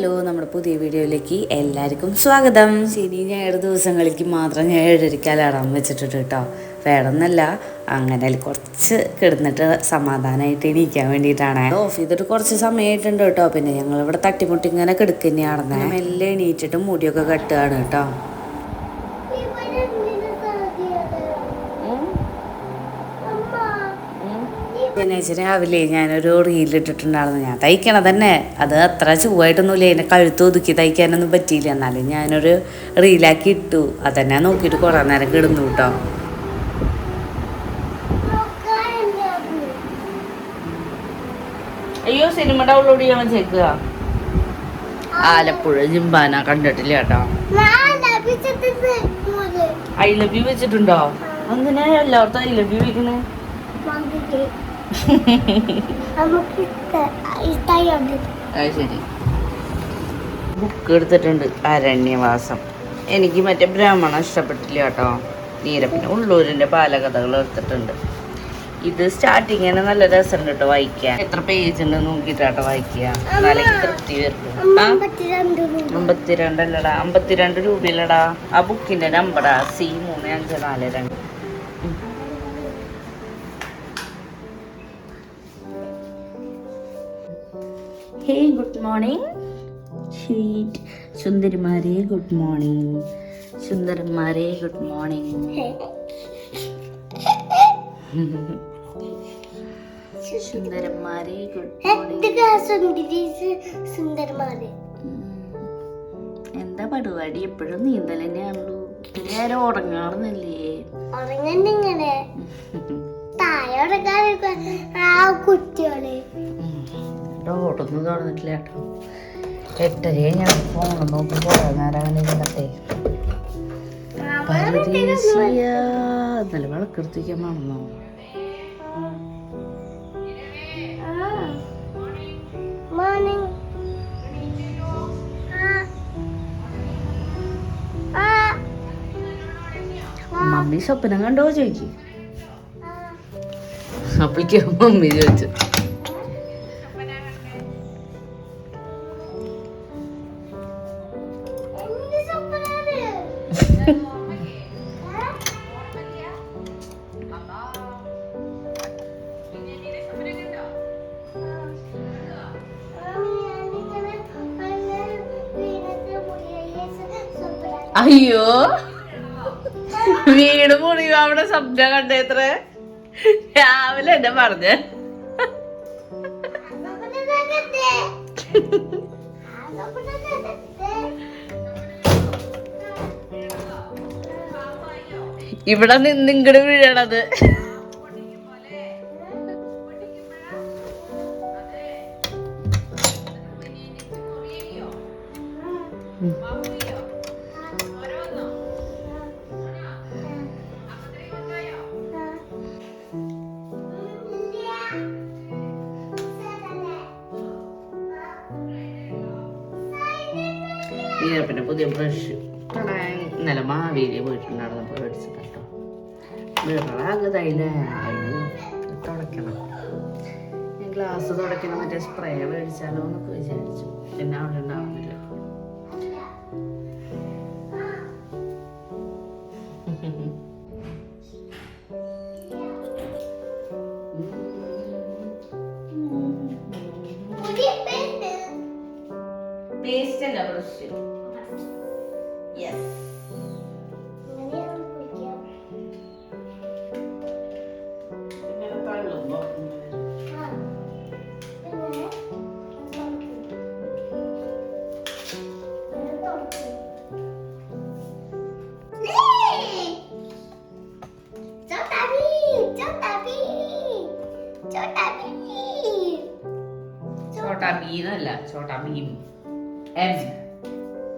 Hello നമ്മുടെ പുതിയ വീഡിയോയിലേക്ക് എല്ലാവർക്കും സ്വാഗതം. ശനി ഞായർ ദിവസങ്ങളിലേക്ക് മാത്രം ഞാൻ ഏഴരയ്ക്ക് അലാറം വെച്ചിട്ടുണ്ട് കേട്ടോ. വേണമെന്നല്ല അങ്ങനെ കുറച്ച് കിടന്നിട്ട് സമാധാനമായിട്ട് എണീക്കാൻ വേണ്ടിയിട്ടാണ്. ഓഫ് ചെയ്തിട്ട് കുറച്ച് സമയമായിട്ടുണ്ട് കേട്ടോ. പിന്നെ ഞങ്ങളിവിടെ തട്ടിമുട്ടി ഇങ്ങനെ കിടക്കുന്നതാണെന്ന് മെല്ലെ എണീറ്റിട്ട് മുടിയൊക്കെ കെട്ടുകയാണ് കേട്ടോ ഇവിടെ എന്തിനാ സാധ്യത? അമ്മ, ശനിയാഴ്ച രാവിലെ ഞാനൊരു റീലിട്ടിട്ടുണ്ടായിരുന്നു ഞാൻ തയ്ക്കണം തന്നെ. അത് അത്ര ചുവ്വായിട്ടൊന്നുമില്ല എന്നെ കഴുത്ത് ഒതുക്കി തയ്ക്കാനൊന്നും പറ്റിയില്ല. എന്നാലും ഞാനൊരു റീലാക്കി ഇട്ടു. അതന്നെ നോക്കിയിട്ട് കുറേ നേരം കിടന്നു കേട്ടോ അയ്യോ സിനിമ ഡൗൺലോഡ് ചെയ്യാൻ വെച്ചേക്കുക ആലപ്പുഴ ജിംബാന കണ്ടിട്ടില്ല കേട്ടോ. ഐ ലവ് യു വെച്ചിട്ടുണ്ടോ? അങ്ങനെ എല്ലാവർക്കും ഐ ലവ് യു വെക്കണേ? അത് ശരി. ബുക്ക് എടുത്തിട്ടുണ്ട് അരണ്യവാസം. എനിക്ക് മറ്റേ ബ്രാഹ്മണം ഇഷ്ടപ്പെട്ടില്ല കേട്ടോ. നീരപ്പിന് ഉള്ളൂരിന്റെ ബാലകഥകൾ എടുത്തിട്ടുണ്ട്. ഇത് സ്റ്റാർട്ടിങ് തന്നെ നല്ല രസമുണ്ട് കേട്ടോ വായിക്കാൻ. എത്ര പേജ് ഉണ്ട് നോക്കിയിട്ടാട്ടോ വായിക്കുക. എന്നാലേ തൃപ്തി രൂപ. അമ്പത്തിരണ്ടല്ലടാ. അമ്പത്തിരണ്ട് രൂപയിലടാ ആ ബുക്കിന്റെ നമ്പറാ സി മൂന്ന് അഞ്ച് നാല് രണ്ട്. ഹേ ഗുഡ് മോർണിംഗ് ഷീറ്റ് സുന്ദരിമാരെ ഗുഡ് മോർണിംഗ് സുന്ദരന്മാരെ ഗുഡ് മോർണിംഗ് സുന്ദരന്മാരെ എന്താ പരിപാടി? എപ്പോഴും നീന്തൽ തന്നെയാണല്ലോ. നേരം ഉറങ്ങാറുന്നില്ലേ? ഉറങ്ങണ്ടിങ്ങനെ താഴെ ഉറങ്ങാൻ ആ കുട്ടികൾ. ഡോട്ടൊന്നും തുറന്നിട്ടില്ല കേട്ടോ. എട്ടരയെ ഞാൻ ഫോൺ നോക്കി കുറേ നേരം മമ്മി സ്വപ്നം കണ്ടോ ചോദിക്കും? അപ്പഴേക്കും മമ്മി ചോദിച്ചു. അയ്യോ. വീട് മുറി അവിടെ ശബ്ദം കണ്ടേത്ര രാവിലെ എന്നെ പറഞ്ഞ. ഇവിടെ നിന്ന് വീഴണത്. പോയിട്ടുണ്ടായിരുന്നു മേടിച്ചത് കേട്ടോ ഞാൻ ഗ്ലാസ് തുടയ്ക്കണം മറ്റേ സ്പ്രേ മേടിച്ചാലോ എന്നൊക്കെ വിചാരിച്ചു. പിന്നെ അവിടെ ഉണ്ടാവുന്നില്ല भीम छोटा भीम छोटा भीम ചോട്ടാ ബീനല്ല ചോട്ടാ ഭീം എം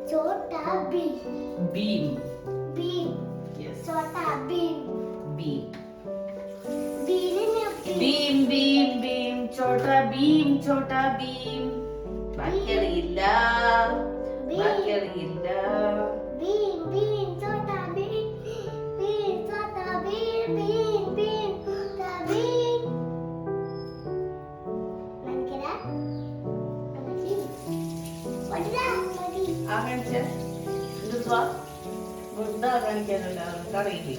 छोटा भीम ഭീം भीम യെസ് छोटा भीम ഭീം भीम ने ഭീം ഭീം ഭീം ചോട്ടാ ഭീം ചോട്ടാ ഭീം ബാക്കിയറിയില്ല ബാക്കിയറിയില്ല भीम വെറുതെ കാണിക്കാനല്ല കറിയില്ലേ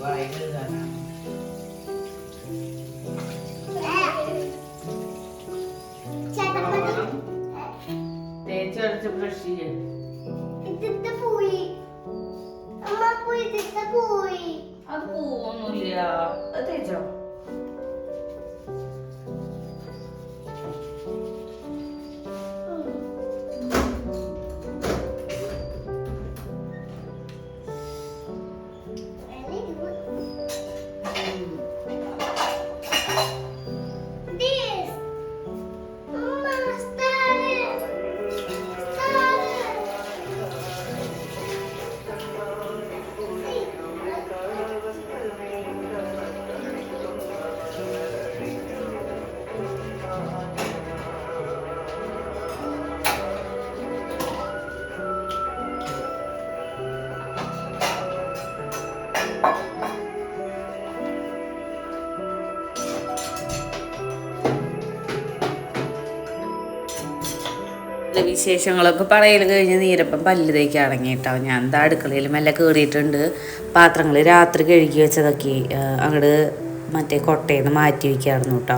വിശേഷങ്ങളൊക്കെ പറയൽ കഴിഞ്ഞ് നീരപ്പം പല്ല് ഇറങ്ങി കേട്ടോ ഞാൻ എന്താ അടുക്കളയിൽ മെല്ലെ കയറിയിട്ടുണ്ട് പാത്രങ്ങൾ രാത്രി കഴുകി വെച്ചതൊക്കെ അങ്ങോട്ട് മറ്റേ കൊട്ടയിൽ നിന്ന് മാറ്റി വയ്ക്കായിരുന്നു കേട്ടോ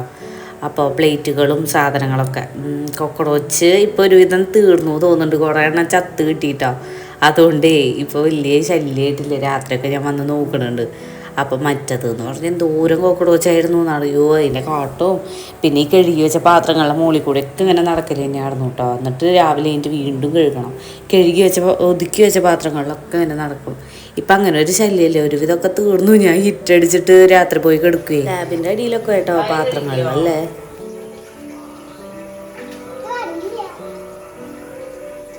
അപ്പോൾ പ്ലേറ്റുകളും സാധനങ്ങളൊക്കെ കൊക്കറോച്ച് ഇപ്പോൾ ഒരുവിധം തീർന്നു തോന്നുന്നുണ്ട്. കുറേ എണ്ണം ചത്ത് കിട്ടിയിട്ടോ അതുകൊണ്ടേ ഇപ്പോൾ വലിയ ശല്യമായിട്ടില്ല രാത്രിയൊക്കെ ഞാൻ വന്ന് നോക്കണുണ്ട്. അപ്പം മറ്റത് എന്ന് പറഞ്ഞാൽ എന്തോരം കോക്കറോച്ചായിരുന്നു അറിയോ? അതിന്റെ കാട്ടവും പിന്നെ ഈ കഴുകി വെച്ച പാത്രങ്ങളുടെ മുകളിൽ കൂടെ ഒക്കെ ഇങ്ങനെ നടക്കൽ തന്നെയായിരുന്നു കേട്ടോ. എന്നിട്ട് രാവിലെ എന്റെ വീണ്ടും കഴുകണം. കഴുകി വെച്ച ഒതുക്കി വെച്ച പാത്രങ്ങളിലൊക്കെ ഇങ്ങനെ നടക്കും. ഇപ്പം അങ്ങനെ ഒരു ശല്യമല്ലേ. ഒരുവിധമൊക്കെ തീർന്നു. ഞാൻ ഹിറ്റടിച്ചിട്ട് രാത്രി പോയി കിടക്കുകയും ലാബിന്റെ അടിയിലൊക്കെ കേട്ടോ പാത്രങ്ങളിലല്ലേ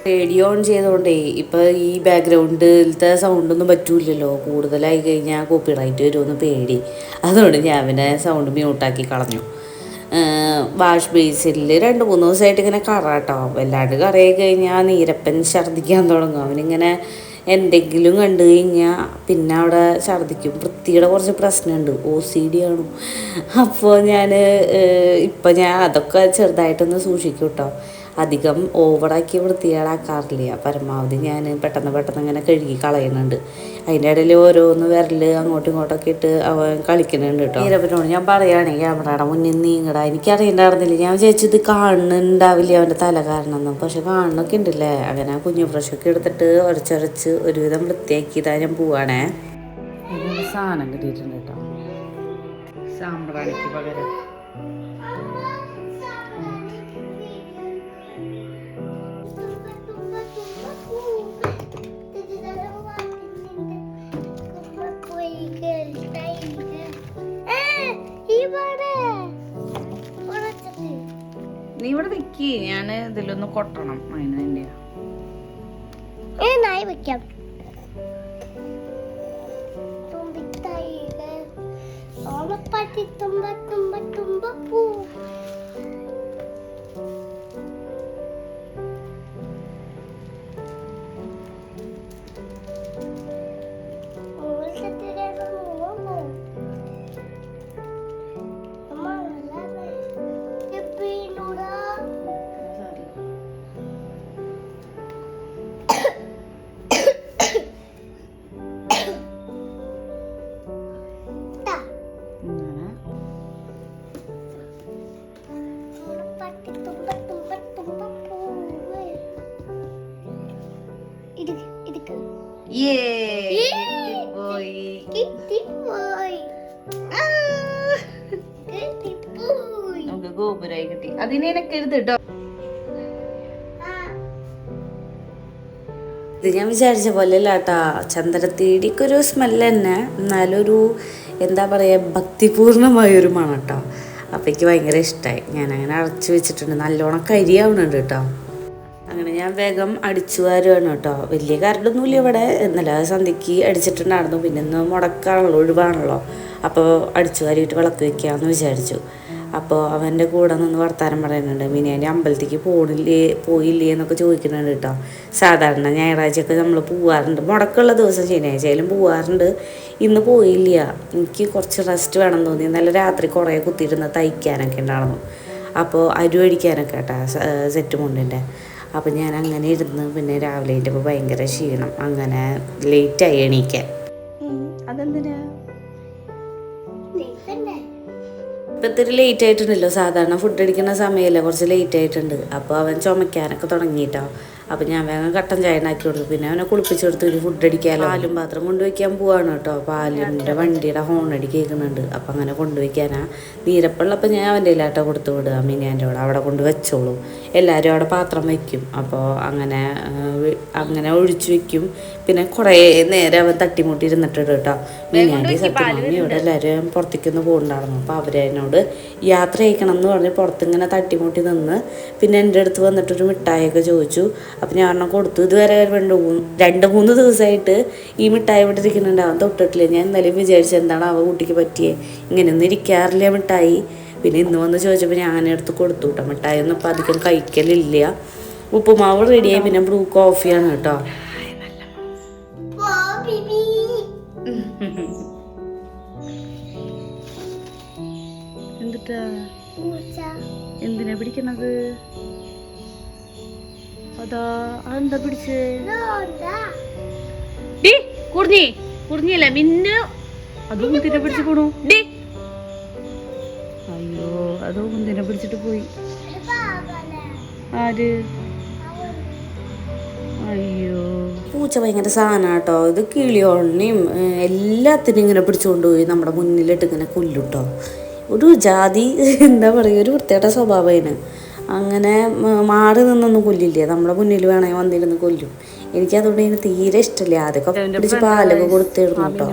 റേഡിയോ ഓൺ ചെയ്തുകൊണ്ടേ ഇപ്പൊ ഈ ബാക്ക്ഗ്രൗണ്ടിലത്തെ സൗണ്ടൊന്നും പറ്റൂലല്ലോ കൂടുതലായി കഴിഞ്ഞാൽ കോപ്പി റൈറ്റ് വരുമെന്ന് പേടി. അതുകൊണ്ട് ഞാൻ അവനെ സൗണ്ട് മ്യൂട്ടാക്കി കളഞ്ഞു. വാഷ് ബേസിനിൽ രണ്ട് മൂന്ന് ദിവസമായിട്ട് ഇങ്ങനെ കറാട്ടോ. വല്ലാണ്ട് കറയായി കഴിഞ്ഞാൽ നീരപ്പൻ ഛർദ്ദിക്കാൻ തുടങ്ങും. അവനിങ്ങനെ എന്തെങ്കിലും കണ്ടു കഴിഞ്ഞാൽ പിന്നെ അവിടെ ഛർദ്ദിക്കും. വൃത്തിയുടെ കുറച്ച് പ്രശ്നമുണ്ട് ഒ സി ഡി ആണ്. അപ്പോൾ ഞാൻ ഇപ്പം ഞാൻ അതൊക്കെ ചെറുതായിട്ടൊന്ന് സൂക്ഷിക്കും കേട്ടോ അധികം ഓവറാക്കി വൃത്തികേടാക്കാറില്ല. പരമാവധി ഞാൻ പെട്ടെന്ന് പെട്ടെന്ന് ഇങ്ങനെ കഴുകി കളയുന്നുണ്ട്. അതിന്റെ ഇടയിൽ ഓരോന്ന് വിരൽ അങ്ങോട്ടും ഇങ്ങോട്ടൊക്കെ ഇട്ട് അവൻ കളിക്കുന്നുണ്ട് കേട്ടോ. ഈരപ്പനോട് ഞാൻ പറയുകയാണെങ്കിൽ ക്യാമറയുടെ മുന്നിൽ നീങ്ങടാ. എനിക്കറിയണ്ടായിരുന്നില്ല. ഞാൻ വിചാരിച്ചു ഇത് കാണുന്നുണ്ടാവില്ല അവന്റെ തല കാരണം എന്ന് പക്ഷെ കാണുന്നൊക്കെ ഉണ്ടല്ലേ? അങ്ങനെ കുഞ്ഞു ബ്രഷൊക്കെ എടുത്തിട്ട് ഉരച്ചരച്ച് ഒരുവിധം വൃത്തിയാക്കി ഇതാ ഞാൻ പോവാണേ. സാധനം കിട്ടിയിട്ടുണ്ട് കേട്ടോ. സാമ്പ്രാണിക്ക് പകരം. നീ ഇവിടെ നിൽക്കി ഞാൻ ഇതിലൊന്ന് കൊട്ടണം അതിന് വേണ്ടിയാ വെക്കാം. ഓണപ്പാട്ടി തുമ്പ തുമ്പ തുമ്പ പൂ. യേ. പോയി കിട്ടിപ്പോയി. നമുക്ക് ഗോപുരായി കിട്ടി. അതിനെ എനക്കരുത് കേട്ടോ ഇത് ഞാൻ വിചാരിച്ച പോലെ അല്ലാട്ടാ ഒരു സ്മെല്ല് തന്നെ എന്നാലും ഒരു എന്താ പറയുക ഭക്തിപൂർണമായൊരു മണം കേട്ടോ അപ്പം എനിക്ക് ഭയങ്കര ഇഷ്ടമായി അങ്ങനെ അടച്ചു വെച്ചിട്ടുണ്ട്. നല്ലോണം കരിയാവുന്നുണ്ട് കേട്ടോ ഞാൻ വേഗം അടിച്ചു വരുവാണ് കേട്ടോ. വലിയ കരടൊന്നുമില്ല ഇവിടെ. ഇന്നലെ സന്ധ്യക്ക് അടിച്ചിട്ടുണ്ടായിരുന്നു. പിന്നെ ഇന്ന് മുടക്കാണല്ലോ ഒഴിവാണല്ലോ. അപ്പോൾ അടിച്ചു വാരിയിട്ട് വിളക്ക് വെക്കാമെന്ന് വിചാരിച്ചു. അപ്പോൾ അവന്റെ കൂടെ നിന്ന് വർത്താനം പറയുന്നുണ്ട്. മിനിയാന്റെ അമ്പലത്തേക്ക് പോണില്ലേ പോയില്ലേ എന്നൊക്കെ ചോദിക്കുന്നുണ്ട് കേട്ടോ. സാധാരണ ഞായറാഴ്ചയൊക്കെ നമ്മൾ പോവാറുണ്ട്. മുടക്കമുള്ള ദിവസം ശനിയാഴ്ചയിലും പോവാറുണ്ട്. ഇന്ന് പോയില്ല. എനിക്ക് കുറച്ച് റെസ്റ്റ് വേണം തോന്നി. നല്ല രാത്രി കുറേ കുത്തിയിരുന്ന് തയ്ക്കാനൊക്കെ ഉണ്ടായിരുന്നു. അപ്പോൾ അരി അടിക്കാനൊക്കെ കേട്ടോ സെറ്റ് മുണ്ടിന്റെ അപ്പം ഞാൻ അങ്ങനെ ഇരുന്ന് പിന്നെ രാവിലെ എണീറ്റപ്പോൾ ഭയങ്കര ക്ഷീണം. അങ്ങനെ ലേറ്റായി എണീക്കാൻ. അതെന്തിനാ? ഇപ്പം ഇത്തിരി ലേറ്റ് ആയിട്ടുണ്ടല്ലോ. സാധാരണ ഫുഡ് അടിക്കുന്ന സമയമല്ലേ കുറച്ച് ലേറ്റ് ആയിട്ടുണ്ട്. അപ്പോൾ അവൻ ചുമക്കാനൊക്കെ തുടങ്ങിയിട്ടോ അപ്പം ഞാൻ വേഗം കട്ടൻ ചായ ഉണ്ടാക്കി കൊടുത്തു. പിന്നെ അവനെ കുളിപ്പിച്ചെടുത്ത് ഒരു ഫുഡ് അടിക്കാമല്ലോ പാലും പാത്രം കൊണ്ടുവയ്ക്കാൻ പോവാണ് കേട്ടോ. പാലിന്റെ വണ്ടിയുടെ ഹോൺ അടി കേൾക്കുന്നുണ്ട്. അപ്പം അങ്ങനെ കൊണ്ടുവയ്ക്കാനാ. നീരപ്പുള്ളപ്പോൾ ഞാൻ അവന്റെ ഇല്ലാട്ടോ കൊടുത്തു വിടുക. മിനിയാന്റെ അവിടെ അവിടെ കൊണ്ട് വെച്ചോളൂ. എല്ലാവരും അവിടെ പാത്രം വയ്ക്കും അപ്പോൾ അങ്ങനെ അങ്ങനെ ഒഴിച്ചു വെക്കും. പിന്നെ കുറേ നേരം അവൻ തട്ടിമുട്ടി ഇരുന്നിട്ടുണ്ട് കേട്ടോ മിനിയാന്റെ ഇവിടെ എല്ലാവരും പുറത്തേക്കൊന്ന് പോകുന്നുണ്ടായിരുന്നു അപ്പോൾ അവരതിനോട് യാത്ര അയക്കണം എന്ന് പറഞ്ഞ് പുറത്തിങ്ങനെ തട്ടിമുട്ടി നിന്ന് പിന്നെ എന്റെ അടുത്ത് വന്നിട്ടൊരു മിഠായിയൊക്കെ ചോദിച്ചു. അപ്പം ഞാൻ ഒരെണ്ണം കൊടുത്തു. ഇതുവരെ രണ്ട് മൂന്ന് രണ്ട് മൂന്ന് ദിവസമായിട്ട് ഈ മിഠായി ഇവിടെ ഇരിക്കുന്നുണ്ട്. അവൻ തൊട്ടിട്ടില്ല. ഞാൻ എന്തായാലും വിചാരിച്ചു എന്താണ് അവ കുട്ടിക്ക് പറ്റിയേ? ഇങ്ങനെയൊന്നും ഇരിക്കാറില്ല മിഠായി. പിന്നെ ഇന്ന് വന്ന് ചോദിച്ചപ്പോൾ ഞാൻ എടുത്ത് കൊടുത്തു കേട്ടോ മിഠായി ഒന്നും ഇപ്പം അധികം കഴിക്കലില്ല. ഉപ്പുമാവ് റെഡിയായി പിന്നെ ബ്ലൂ കോഫിയാണ് കേട്ടോ എന്തിനാ പിടിക്കണത്? അതാ അതെന്താ പിടിച്ചേ? ഡി കുറിഞ്ഞി കുറിഞ്ഞില്ല മിന്നു. അതും മുന്തിനെ പിടിച്ചു പോണു? ഡി. അയ്യോ അതും കുന്തിനെ പിടിച്ചിട്ട് പോയി. ആര്? അയ്യോ. പൂച്ച ഭയങ്കര സാധനം കേട്ടോ ഇത് കിളിയോണിനെയും ഏഹ്, എല്ലാത്തിനും ഇങ്ങനെ പിടിച്ചുകൊണ്ട് പോയി നമ്മുടെ മുന്നിലിട്ട് ഇങ്ങനെ കൊല്ലുട്ടോ ഒരു ജാതി എന്താ പറയുക ഒരു വൃത്തിയുടെ സ്വഭാവം അതിന് അങ്ങനെ മാറി നിന്നൊന്നും കൊല്ലില്ലേ? നമ്മളെ മുന്നിൽ വേണേ വന്നിരുന്ന് കൊല്ലും. എനിക്ക് അതുകൊണ്ട് എനിക്ക് തീരെ ഇഷ്ടമില്ല. ആദ്യമൊക്കെ പിടിച്ച് പാലൊക്കെ കൊടുത്തിരുന്നു കേട്ടോ.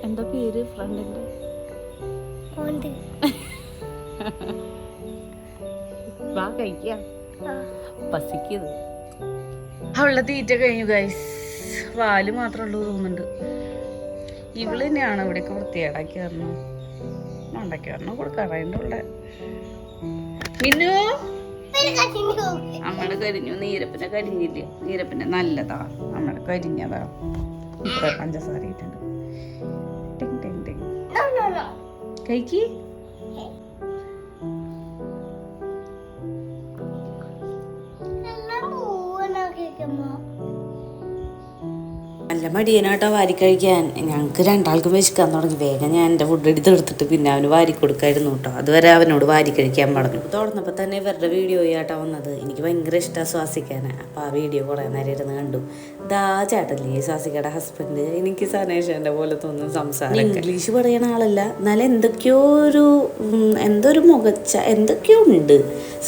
ഫ്രണ്ടാ പേര്? ഫ്രണ്ടിന്റെ വാ കഴിക്കാം. പസിക്കത് അവളുടെ തീറ്റ കഴിഞ്ഞു ഗൈസ് പാൽ മാത്രമേ ഉള്ളൂ തോന്നുന്നുണ്ട്. ഇവൾ തന്നെയാണ് ഇവിടേക്ക് വൃത്തിയേടാക്കി തരണം ഉണ്ടാക്കി തരണം ഉള്ള മിന്നു? അമ്മയുടെ കരിഞ്ഞു നീരപ്പിനെ കരിഞ്ഞില്ല? നീരപ്പിനെ നല്ലതാ. അമ്മയുടെ കരിഞ്ഞതാ. പഞ്ചസാര ഇട്ടുണ്ട് കഴിക്ക് നല്ല മടിയനാട്ടോ വാരി കഴിക്കാൻ. ഞങ്ങൾക്ക് രണ്ടാൾക്കും വിശക്കാൻ തുടങ്ങി. വേഗം ഞാൻ എന്റെ ഫുഡ് എടുത്ത് എടുത്തിട്ട് പിന്നെ അവന് വാരി കൊടുക്കായിരുന്നു കേട്ടോ അതുവരെ അവനോട് വാരി കഴിക്കാൻ പറഞ്ഞു തുടർന്നപ്പോൾ തന്നെ ഇവരുടെ വീഡിയോ ആയിട്ടാ വന്നത്. എനിക്ക് ഭയങ്കര ഇഷ്ടമാണ് ശ്വാസിക്കാൻ അപ്പോൾ ആ വീഡിയോ കുറേ നേരം ഇരുന്ന് കണ്ടു. ദാ ചേട്ടല്ലേ ശ്വാസിക്കയുടെ ഹസ്ബൻഡ് എനിക്ക് സനേഷന്റെ പോലെ തോന്നുന്നു സംസാരം ഇംഗ്ലീഷ് പറയുന്ന ആളല്ല. എന്നാലും എന്തൊക്കെയോ ഒരു എന്തോ ഒരു മുഖച്ച എന്തൊക്കെയോ ഉണ്ട്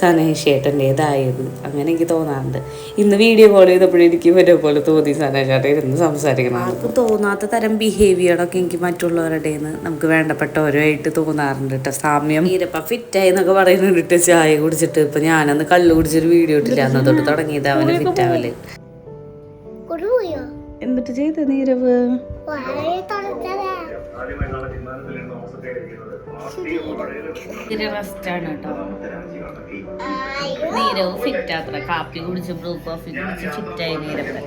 സനേഷ് ചേട്ടന്റെതായത് അങ്ങനെ എനിക്ക് തോന്നാറുണ്ട്. ഇന്ന് വീഡിയോ കോൾ ചെയ്തപ്പോഴും എനിക്ക് ഇവരെ പോലെ തോന്നി സനേഷ് ചേട്ടൻ ഇരുന്ന് സംസാരിക്കണം ആർക്കും തോന്നാത്ത തരം ബിഹേവിയറൊക്കെ എനിക്ക് മറ്റുള്ളവരുടെ നമുക്ക് വേണ്ടപ്പെട്ടവരുമായിട്ട് തോന്നാറുണ്ട് കേട്ടോ സാമ്യം ഈരപ്പ ഫിറ്റായി എന്നൊക്കെ പറയുന്നുണ്ട് ചായ കുടിച്ചിട്ട് ഇപ്പൊ ഞാനന്ന് കള്ളു കുടിച്ചൊരു വീഡിയോ ഇട്ടില്ല. അന്ന് തൊട്ട് തുടങ്ങിയത് അവന് ഫിറ്റാവൽ എന്നിട്ട് ചെയ്ത നീരവ്? തണുത്തതാ റെസ്റ്റാണ് കേട്ടോ. നീരവ് ഫിറ്റ് അത്ര കാപ്പി കുടിച്ച് ബ്രൂ കോഫി കുടിച്ച് ഫിറ്റായി നീരപ്പൻ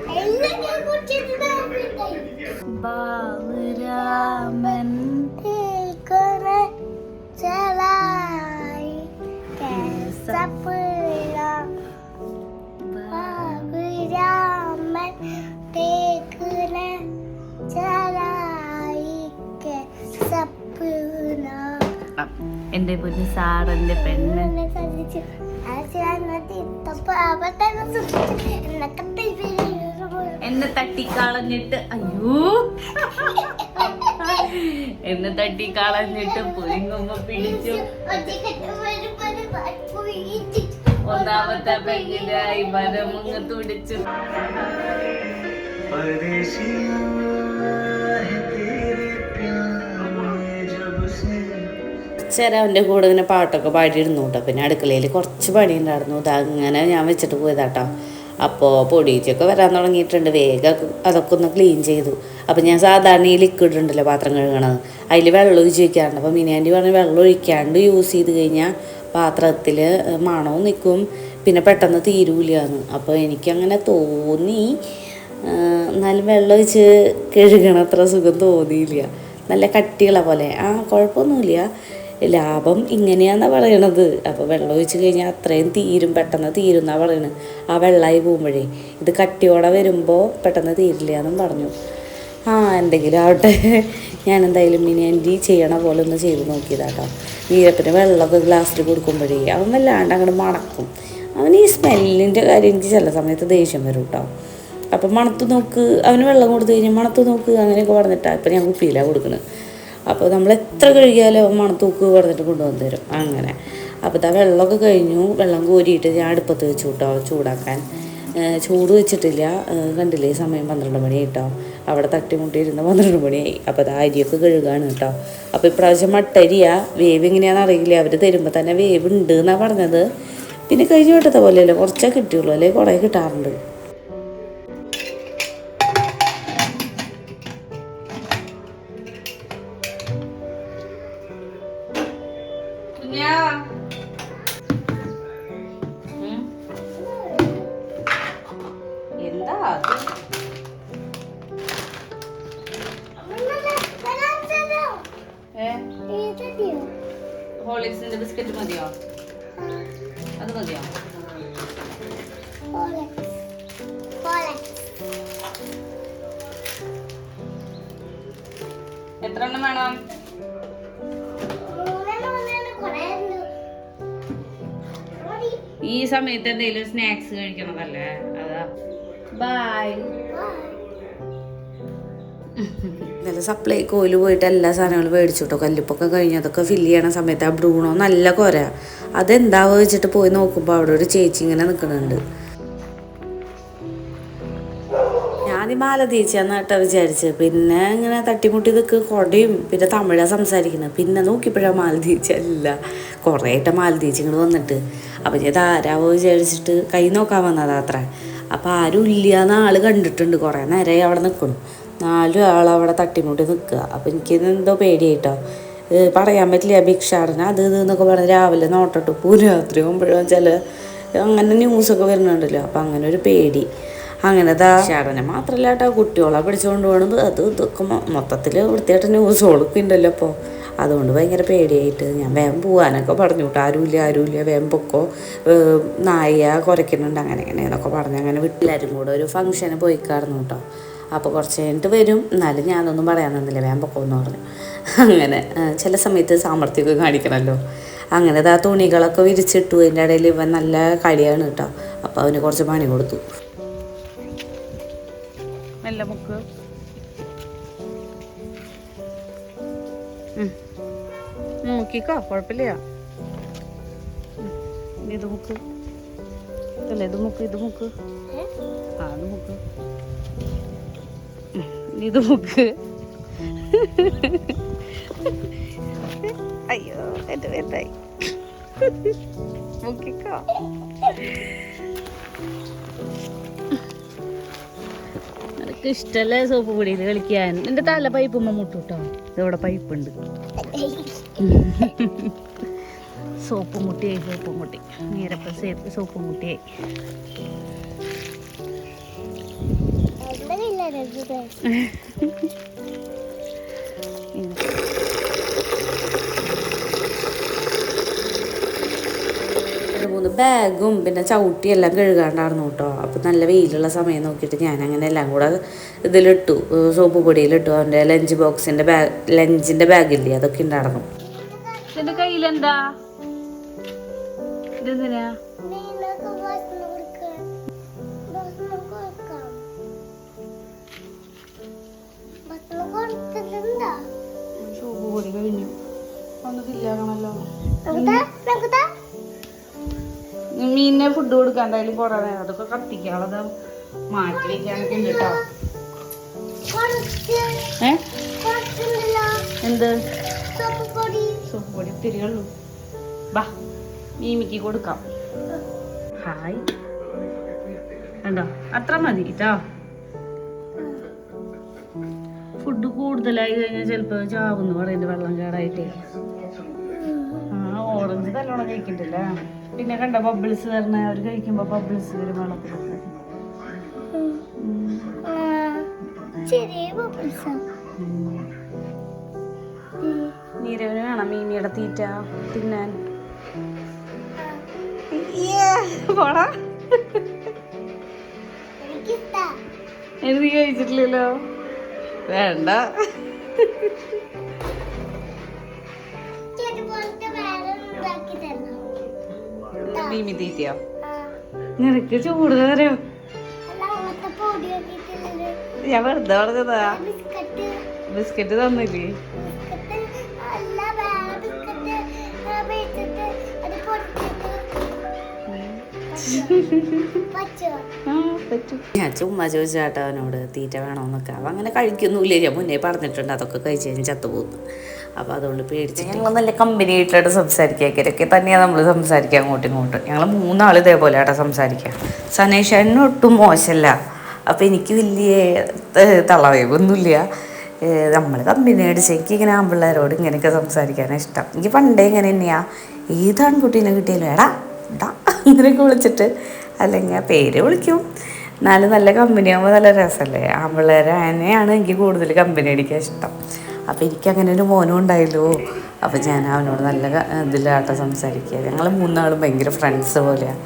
എന്റെ പൊന്നു സാറിന്റെ പെണ്ണ്. എന്നെ തട്ടിക്കളഞ്ഞിട്ട് അയ്യോ. എന്നെ തട്ടിക്കളഞ്ഞിട്ട് പുരിങ്ങുമ്പോ പിടിച്ചു. ഒന്നാമത്തെ പെണ്ണിലായി മരമുങ്ങ തുടിച്ചു. ചേരാ അവന്റെ കൂടെ ഇങ്ങനെ പാട്ടൊക്കെ പാടിയിരുന്നു കേട്ടോ പിന്നെ അടുക്കളയിൽ കുറച്ച് പണി ഉണ്ടായിരുന്നു അങ്ങനെ ഞാൻ വെച്ചിട്ട് പോയതാട്ടോ. അപ്പോൾ പൊടിയിച്ചൊക്കെ വരാൻ തുടങ്ങിയിട്ടുണ്ട്. വേഗം അതൊക്കെ ഒന്ന് ക്ലീൻ ചെയ്തു. അപ്പോൾ ഞാൻ സാധാരണ ഈ ലിക്വിഡ് ഉണ്ടല്ലോ പാത്രം കഴുകണത്. അതിൽ വെള്ളം ഒഴിച്ച് വയ്ക്കാറുണ്ട് അപ്പോൾ മിനിയാന്റെ പറഞ്ഞ് വെള്ളം ഒഴിക്കാണ്ട് യൂസ് ചെയ്ത് കഴിഞ്ഞാൽ പാത്രത്തിൽ മണവും നിൽക്കും പിന്നെ പെട്ടെന്ന് തീരൂലാന്ന്. അപ്പോൾ എനിക്കങ്ങനെ തോന്നി എന്നാലും വെള്ളം ഒഴിച്ച് കഴുകണ അത്ര സുഖം തോന്നിയില്ല. നല്ല കട്ടിയുള്ള പോലെ. ആ കുഴപ്പമൊന്നുമില്ല. ലാഭം ഇങ്ങനെയാണെന്നാണ് പറയണത്. അപ്പോൾ വെള്ളം ഒഴിച്ച് കഴിഞ്ഞാൽ അത്രയും തീരും പെട്ടെന്ന് തീരും എന്നാണ് പറയണത് ആ വെള്ളമായി പോകുമ്പോഴേ ഇത് കട്ടിയോടെ വരുമ്പോൾ പെട്ടെന്ന് തീരില്ല എന്നും പറഞ്ഞു. ആ എന്തെങ്കിലും ആവട്ടെ. ഞാൻ എന്തായാലും ഇനി എന്റെ ചെയ്യണ പോലെ ഒന്ന് ചെയ്ത് നോക്കിയതാട്ടോ. വീരപ്പിന് വെള്ളമൊക്കെ ഗ്ലാസ്സിൽ കൊടുക്കുമ്പോഴേ അവൻ വല്ലാണ്ട് അങ്ങോട്ട് മണക്കും. അവൻ ഈ സ്മെല്ലിന്റെ കാര്യം എനിക്ക് ചില സമയത്ത് ദേഷ്യം വരും കേട്ടോ അപ്പം മണത്ത് നോക്ക് അവന് വെള്ളം കൊടുത്തു കഴിഞ്ഞാൽ മണത്ത് നോക്ക് അങ്ങനെയൊക്കെ പറഞ്ഞിട്ടാണ് ഇപ്പം ഞാൻ കുപ്പിയിലാണ് കൊടുക്കുന്നത് അപ്പോൾ നമ്മൾ എത്ര കഴുകിയാലും അവൻ മണത്ത് നോക്ക് പറഞ്ഞിട്ട് കൊണ്ടുവന്ന് തരും അങ്ങനെ. അപ്പോൾ ഇതാ വെള്ളമൊക്കെ കഴിഞ്ഞു. വെള്ളം കോരിയിട്ട് ഞാൻ അടുപ്പത്ത് വെച്ചു കേട്ടോ ചൂടാക്കാൻ. ചൂട് വെച്ചിട്ടില്ല. കണ്ടില്ലേ? സമയം പന്ത്രണ്ട് മണി കേട്ടോ അവിടെ തട്ടിമുട്ടിയിരുന്ന് പന്ത്രണ്ട് മണിയായി അപ്പോൾ അത് അരിയൊക്കെ കഴുകാണ് കേട്ടോ അപ്പോൾ ഇപ്രാവശ്യം മട്ടരിയാ. വേവ് എങ്ങനെയാണെന്ന് അറിയില്ല. അവർ തരുമ്പോൾ തന്നെ വേവ് ഉണ്ട് എന്നാണ് പറഞ്ഞത്. പിന്നെ കഴിഞ്ഞ വട്ടത്തെ പോലെയല്ലേ. കുറച്ചേ കിട്ടിയുള്ളൂ. അല്ലെങ്കിൽ കുറേ കിട്ടാറുണ്ട്. എന്താ ഹോളിക്സിന്റെ ബിസ്ക്കറ്റ് മതിയോ? അത് മതിയോ? എത്ര എണ്ണം വേണം? ഈ സമയത്ത് എന്തെങ്കിലും സ്നാക്സ് കഴിക്കണതല്ലേ? അതാ. ബായ് നല്ല സപ്ലൈ കോയിൽ പോയിട്ട് എല്ലാ സാധനങ്ങളും മേടിച്ചു കേട്ടോ കല്ലുപ്പൊക്കെ കഴിഞ്ഞ് അതൊക്കെ ഫില്ല് ചെയ്യണ സമയത്ത് ആ ബ്രൂണോ നല്ല കൊര. അതെന്താവോ വെച്ചിട്ട് പോയി നോക്കുമ്പോൾ അവിടെ ഒരു ചേച്ചി ഇങ്ങനെ നിൽക്കുന്നുണ്ട് ഞാൻ ഈ മാല തീച്ചാന്ന് കേട്ടോ വിചാരിച്ചത് പിന്നെ ഇങ്ങനെ തട്ടിമുട്ടി നിൽക്ക് കൊടയും പിന്നെ തമിഴാ സംസാരിക്കുന്നത് പിന്നെ നോക്കിയപ്പോഴാണ് മാല തീച്ചല്ല കുറേ ആയിട്ട് മാല തീച്ച് വന്നിട്ട്. അപ്പം ഞാൻ ആരാവോ വിചാരിച്ചിട്ട് കൈ നോക്കാൻ വന്നതാ അത്ര. അപ്പം ആരും ഇല്ല എന്ന ആൾ കണ്ടിട്ടുണ്ട്. കുറേ നേരമായി അവിടെ നിൽക്കണം നാലും ആൾ അവിടെ തട്ടിമുട്ടി നിൽക്കുക അപ്പം എനിക്ക് എന്തോ പേടിയായിട്ടോ. പറയാൻ പറ്റില്ല. ഭിക്ഷാടന അത് ഇത് എന്നൊക്കെ പറഞ്ഞ് രാവിലെ നോട്ടിട്ട് പൂരാത്രി ആകുമ്പോഴും ചില അങ്ങനെ ന്യൂസൊക്കെ വരുന്നുണ്ടല്ലോ. അപ്പം അങ്ങനെ ഒരു പേടി. അങ്ങനെ ഭിക്ഷാടനം മാത്രമല്ല കേട്ടോ കുട്ടികളെ പിടിച്ചുകൊണ്ട് പോകണത് അത് ഇതൊക്കെ മൊത്തത്തിൽ വൃത്തിയായിട്ട് ന്യൂസുകളൊക്കെ ഉണ്ടല്ലോ അപ്പോൾ അതുകൊണ്ട് ഭയങ്കര പേടിയായിട്ട് ഞാൻ വേഗം പോകാനൊക്കെ പറഞ്ഞു. കേട്ടോ ആരുമില്ല ആരുമില്ല വേഗം പൊക്കോ. നായ കുരയ്ക്കുന്നുണ്ട് അങ്ങനെ ഇങ്ങനെ എന്നൊക്കെ പറഞ്ഞ്. അങ്ങനെ വീട്ടിലാരും കൂടെ ഒരു ഫംഗ്ഷന് പോയി കാണുന്നു കേട്ടോ അപ്പോൾ കുറച്ച് കഴിഞ്ഞിട്ട് വരും. എന്നാലും ഞാനൊന്നും പറയാൻ നിന്നില്ല. വേഗം പൊക്കോന്ന് പറഞ്ഞു. അങ്ങനെ ചില സമയത്ത് സാമർഥ്യമൊക്കെ കാണിക്കണമല്ലോ അങ്ങനെ ആ തുണികളൊക്കെ വിരിച്ചിട്ടു. അതിന്റെ ഇടയിൽ ഇവൻ നല്ല കളിയാണ് കേട്ടോ അപ്പോൾ അവന് കുറച്ച് പണി കൊടുത്തു. മെല്ലെ മുക്ക് നോക്കിക്കോ കുഴപ്പമില്ല ഇത് മുക്ക്. അല്ല ഇത് മുക്ക് ഇത് മുക്ക്. ആ അത് മുക്ക്. ഇത് മുക്ക്. അയ്യോ എന്റെ വേണ്ടായി. മുക്കിക്കോ. നിനക്ക് ഇഷ്ടല്ലേ സോപ്പ് പൊടിയിൽ കളിക്കാൻ? നിന്റെ തല പൈപ്പ് മമ്മൂട്ടോ ഇതവിടെ പൈപ്പ് പൈപ്പുണ്ട് സോപ്പ് മുട്ടിയായി സോപ്പ് മുട്ടി. നീരപ്പ സേപ്പ് സോപ്പ് മുട്ടിയായി. മൂന്ന് ബാഗും പിന്നെ ചവിട്ടി എല്ലാം കഴുകാണ്ടായിരുന്നു കേട്ടോ. അപ്പം നല്ല വെയിലുള്ള സമയം നോക്കിയിട്ട് ഞാൻ അങ്ങനെ എല്ലാം കൂടെ ഇതിലിട്ടു. സോപ്പ് പൊടിയിലിട്ടു. അവന്റെ ലഞ്ച് ബോക്സിന്റെ ബാഗ് ലഞ്ചിന്റെ ബാഗില്ലേ അതൊക്കെ ഉണ്ടായിരുന്നു. ഇതിന്റെ കയ്യിലെന്താ? ഇതെന്തിനാ? പൊടി കഴിഞ്ഞു. മീനിനെ ഫുഡ് കൊടുക്കാൻ എന്തായാലും കുറേ നേരം അതൊക്കെ കത്തിക്കാളത് മാറ്റി വെക്കാനൊക്കെ ഉണ്ട് കേട്ടോ ഏ? എന്ത്? സോപ്പ് വാ ബാ മീമിക്ക് കൊടുക്കാം. ഹായ്. കണ്ടോ? അത്ര മതി കേട്ടോ ഫുഡ് കൂടുതലായി കഴിഞ്ഞാൽ ചിലപ്പോൾ ചാവെന്ന് പറയുന്നത് വെള്ളം കേടായിട്ട് ആ ഓറഞ്ച് നല്ലോണം കഴിക്കണ്ടല്ല? പിന്നെ കണ്ട ബബിൾസ് തരണ അവർ കഴിക്കുമ്പോൾ ബബിൾസ് വരും വെള്ളത്തിലൊക്കെ. ചെറിയ ബബിൾസാ. നീരവിന് വേണം മീമിയുടെ തീറ്റ. തിന്നാൻ. പോടാ. എനിക്ക് കഴിച്ചിട്ടില്ലല്ലോ? വേണ്ട. മീമി തീറ്റയോ. നിനക്ക് ചൂട് തരോ? ഞാൻ വെറുതെ പറഞ്ഞതാ. ബിസ്ക്കറ്റ്. ബിസ്ക്കറ്റ് തന്നില്ലേ? ഞാൻ ചുമ്മാ ചോദിച്ചാട്ടോ അവനോട് തീറ്റ വേണമെന്നൊക്കെ അവൻ അങ്ങനെ കഴിക്കൊന്നുമില്ല. ഞാൻ മുന്നേ പറഞ്ഞിട്ടുണ്ട് അതൊക്കെ കഴിച്ച് കഴിഞ്ഞ് ചത്തുപോകുന്നു. അപ്പോൾ അതുകൊണ്ട് പേടിച്ച് ഞങ്ങൾ നല്ല കമ്പനി ആയിട്ടായിട്ട് സംസാരിക്കാക്കിയൊക്കെ തന്നെയാണ് നമ്മൾ സംസാരിക്കുക അങ്ങോട്ടും ഇങ്ങോട്ടും. ഞങ്ങൾ മൂന്നാൾ ഇതേപോലെ ആട്ടോ സംസാരിക്കുക സനേഷന് ഒട്ടും മോശമല്ല അപ്പോൾ എനിക്ക് വലിയ തളവൊന്നുമില്ല നമ്മൾ കമ്പനി അടിച്ച് എനിക്ക് ഇങ്ങനെ ആമ്പിള്ളേരോട് ഇങ്ങനെയൊക്കെ സംസാരിക്കാനാണ് ഇഷ്ടം. എനിക്ക് പണ്ടേ ഇങ്ങനെ തന്നെയാ. ഏത് ആൺകുട്ടീനെ കിട്ടിയാലും എടാ എടാ അങ്ങനെയൊക്കെ വിളിച്ചിട്ട് അല്ലെങ്കിൽ പേര് വിളിക്കും. എന്നാലും നല്ല കമ്പനി ആകുമ്പോൾ നല്ല രസമല്ലേ ആമ്പിള്ളേരെ തന്നെയാണ് എനിക്ക് കൂടുതൽ കമ്പനി അടിക്കാൻ ഇഷ്ടം. അപ്പോൾ എനിക്ക് അങ്ങനെ ഒരു മോനും ഉണ്ടായല്ലോ. അപ്പോൾ ഞാൻ അവനോട് നല്ല ഇതിലാട്ടോ സംസാരിക്കുക. ഞങ്ങൾ മൂന്നാളും ഭയങ്കര ഫ്രണ്ട്സ് പോലെയാണ്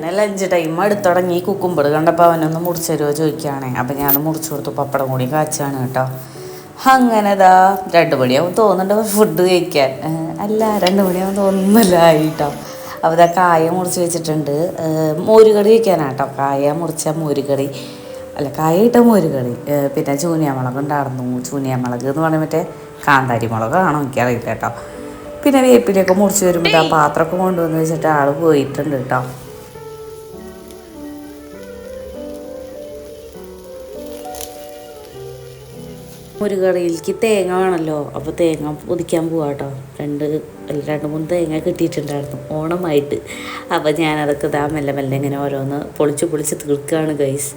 അങ്ങനെ ലഞ്ച് ടൈം അടുത്തുടങ്ങി കുക്കുമ്പർ കണ്ടപ്പോൾ അവനൊന്ന് മുറിച്ച് തരുമോ ചോദിക്കുകയാണേ. അപ്പം ഞാൻ മുറിച്ച് കൊടുത്തു. പപ്പടം കൂടി കാച്ചാണ് കേട്ടോ. അങ്ങനെ ഇതാ രണ്ട് മണിയാവും തോന്നുന്നുണ്ട് ഫുഡ് കഴിക്കാൻ. അല്ല രണ്ട് മണിയാവും തോന്നുന്നില്ല കേട്ടോ അപ്പോൾ ഇതാ കായ മുറിച്ച് വെച്ചിട്ടുണ്ട്. മോരുകറി വയ്ക്കാനാട്ടോ കായ മുറിച്ച മോരുകറി. അല്ല കായ ഇട്ട മോരുകറി പിന്നെ ചൂനിയ മുളക് ഉണ്ടായിരുന്നു. ചൂനിയ മുളക് എന്ന് പറയുമ്പോൾ മറ്റേ കാന്താരി മുളകാണോ എനിക്കറിയില്ല കേട്ടോ. പിന്നെ വേപ്പിലൊക്കെ മുറിച്ച് വരുമ്പോൾ ആ പാത്രമൊക്കെ കൊണ്ടുവന്ന് വെച്ചിട്ട് ആൾ പോയിട്ടുണ്ട് കേട്ടോ. ഒരു കറിയിലേക്ക് തേങ്ങ വേണമല്ലോ അപ്പോൾ തേങ്ങ പൊതിക്കാൻ പോവാ കേട്ടോ രണ്ട് രണ്ട് മൂന്ന് തേങ്ങ കിട്ടിയിട്ടുണ്ടായിരുന്നു. ഓണമായിട്ട്. അപ്പോൾ ഞാനതൊക്കെ ഇതാ മെല്ലെ മെല്ലെ ഇങ്ങനെ ഓരോന്ന് പൊളിച്ച് പൊളിച്ച് തീർക്കുകയാണ് ഗൈസ്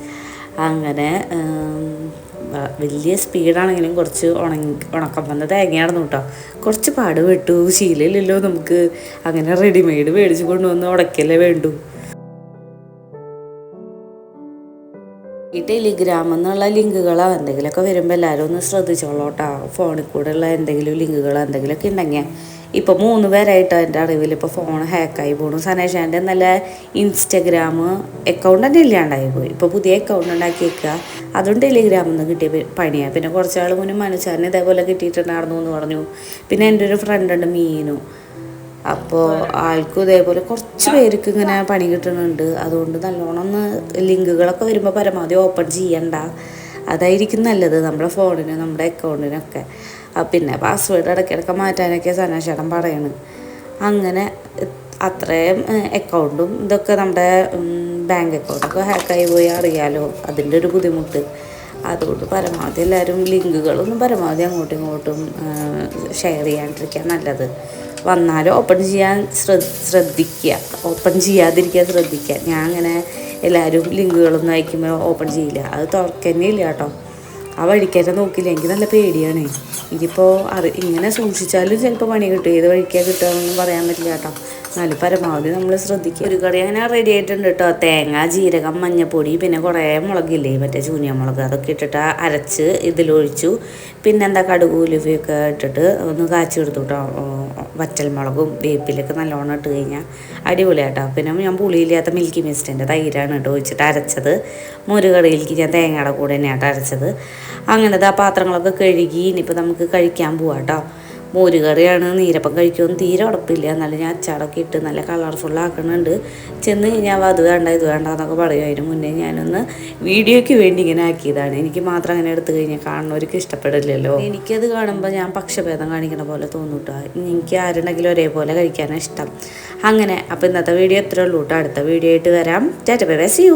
അങ്ങനെ വലിയ സ്പീഡാണെങ്കിലും കുറച്ച് ഉണങ്ങി ഉണക്കം വന്ന തേങ്ങയാണെന്ന് കേട്ടോ കുറച്ച് പാട് വിട്ടു ശീലമില്ലല്ലോ നമുക്ക്. അങ്ങനെ റെഡിമെയ്ഡ് മേടിച്ച് കൊണ്ടുവന്ന് ഉടക്കല്ലേ വേണ്ടു. ടെലിഗ്രാം എന്നുള്ള ലിങ്കുകളോ. എന്തെങ്കിലുമൊക്കെ വരുമ്പോൾ എല്ലാവരും ഒന്ന് ശ്രദ്ധിച്ചോളൂട്ടോ. ഫോണിൽ കൂടെ ഉള്ള എന്തെങ്കിലും ലിങ്കുകളോ എന്തെങ്കിലുമൊക്കെ ഉണ്ടെങ്കിൽ ഇപ്പോൾ മൂന്ന് പേരായിട്ടോ എന്റെ അറിവിൽ ഇപ്പോൾ ഫോൺ ഹാക്കായി പോണു. സനേഷാന്റെ നല്ല ഇൻസ്റ്റഗ്രാം അക്കൗണ്ട് തന്നെ ഇല്ലാണ്ടായി പോയി. ഇപ്പോൾ പുതിയ അക്കൗണ്ട് ഉണ്ടാക്കി വെക്കുക അതും ടെലിഗ്രാമിൽ നിന്ന് കിട്ടിയ പണിയാണ് പിന്നെ കുറച്ചാൾ മുന്നേ മനുഷ്യനെ ഇതേപോലെ കിട്ടിയിട്ടുണ്ടായിരുന്നു എന്ന് പറഞ്ഞു. പിന്നെ എന്റെ ഒരു ഫ്രണ്ട് ഉണ്ട് മീനു. അപ്പോൾ ആൾക്കും ഇതേപോലെ കുറച്ച് പേർക്ക് ഇങ്ങനെ പണി കിട്ടുന്നുണ്ട്. അതുകൊണ്ട് നല്ലോണം ഒന്ന് ലിങ്കുകളൊക്കെ വരുമ്പോൾ പരമാവധി ഓപ്പൺ ചെയ്യണ്ട. അതായിരിക്കും നല്ലത് നമ്മുടെ ഫോണിന് നമ്മുടെ അക്കൗണ്ടിനൊക്കെ. പിന്നെ പാസ്വേഡ് ഇടയ്ക്കിടയ്ക്ക് മാറ്റാനൊക്കെ സനാശേടം പറയണ്. അങ്ങനെ അത്രയും അക്കൗണ്ടും ഇതൊക്കെ നമ്മുടെ ബാങ്ക് അക്കൗണ്ടൊക്കെ ഹാക്കായി പോയി അറിയാലോ അതിന്റെ ഒരു ബുദ്ധിമുട്ട്. അതുകൊണ്ട് പരമാവധി എല്ലാവരും ലിങ്കുകളൊന്നും പരമാവധി അങ്ങോട്ടും ഇങ്ങോട്ടും ഷെയർ ചെയ്യാണ്ടിരിക്കാൻ നല്ലത്. വന്നാലും ഓപ്പൺ ചെയ്യാൻ ശ്രദ്ധ ശ്രദ്ധിക്കുക ഓപ്പൺ ചെയ്യാതിരിക്കാൻ ശ്രദ്ധിക്കുക ഞാൻ അങ്ങനെ എല്ലാവരും ലിങ്കുകളൊന്നും അയക്കുമ്പോൾ ഓപ്പൺ ചെയ്യില്ല. അത് തുറക്കന്നെ ഇല്ല കേട്ടോ ആ വഴിക്കേറ്റം നോക്കില്ല. എനിക്ക് നല്ല പേടിയാണ്. ഇതിപ്പോൾ അറി ഇങ്ങനെ സൂക്ഷിച്ചാലും ചിലപ്പോൾ പണി കിട്ടും. ഏത് വഴിക്കാണ് കിട്ടുകയെന്നൊന്നും പറയാൻ പറ്റില്ല കേട്ടോ എന്നാലും പരമാവധി നമ്മൾ ശ്രദ്ധിക്കുക. ഒരു കറി അങ്ങനെ റെഡി ആയിട്ടുണ്ട് കേട്ടോ തേങ്ങ ജീരകം മഞ്ഞപ്പൊടി പിന്നെ കുറേ മുളകില്ലേ? മറ്റേ ചൂനിയ മുളക് അതൊക്കെ ഇട്ടിട്ട് അരച്ച് ഇതിലൊഴിച്ചു. പിന്നെ എന്താ കടുക് ഉലുവയൊക്കെ ഇട്ടിട്ട് ഒന്ന് കാച്ചി എടുത്തു കേട്ടോ വറ്റൽമുളകും വേപ്പിലൊക്കെ നല്ലോണം ഇട്ട് കഴിഞ്ഞാൽ അടിപൊളിയാട്ടോ. പിന്നെ ഞാൻ പുളിയില്ലാത്ത മിൽക്കി മിസ്റ്റിന്റെ തൈരാണ് കേട്ടോ ഒഴിച്ചിട്ട് അരച്ചത്. മുരുകടയിലേക്ക് ഞാൻ തേങ്ങയുടെ കൂടെ തന്നെയാട്ടോ അരച്ചത്. അങ്ങനത്തെ ആ പാത്രങ്ങളൊക്കെ കഴുകി ഇനിയിപ്പോൾ നമുക്ക് കഴിക്കാൻ പോവാം കേട്ടോ മോര് കറിയാണ് നീരപ്പം കഴിക്കുമെന്ന് തീരെ ഉറപ്പില്ല എന്നാലും ഞാൻ അച്ചാറൊക്കെ ഇട്ട് നല്ല കളർഫുൾ ചെന്ന് കഴിഞ്ഞാൽ അത് വേണ്ട ഇത് വേണ്ട എന്നൊക്കെ പറയും. അതിന് മുന്നേ ഞാനൊന്ന് വീഡിയോയ്ക്ക് വേണ്ടി ഇങ്ങനെ ആക്കിയതാണ്. എനിക്ക് മാത്രം അങ്ങനെ എടുത്തു കഴിഞ്ഞാൽ കാണുന്നവർക്ക് ഇഷ്ടപ്പെടില്ലല്ലോ. എനിക്കത് കാണുമ്പോൾ ഞാൻ പക്ഷഭേദം കാണിക്കുന്ന പോലെ തോന്നും കേട്ടോ എനിക്ക് ആരുണ്ടെങ്കിലും ഒരേപോലെ കഴിക്കാനാണ് ഇഷ്ടം. അങ്ങനെ. അപ്പോൾ ഇന്നത്തെ വീഡിയോ ഇത്രേ ഉള്ളൂട്ടോ അടുത്ത വീഡിയോ ആയിട്ട് വരാം. Tata by C U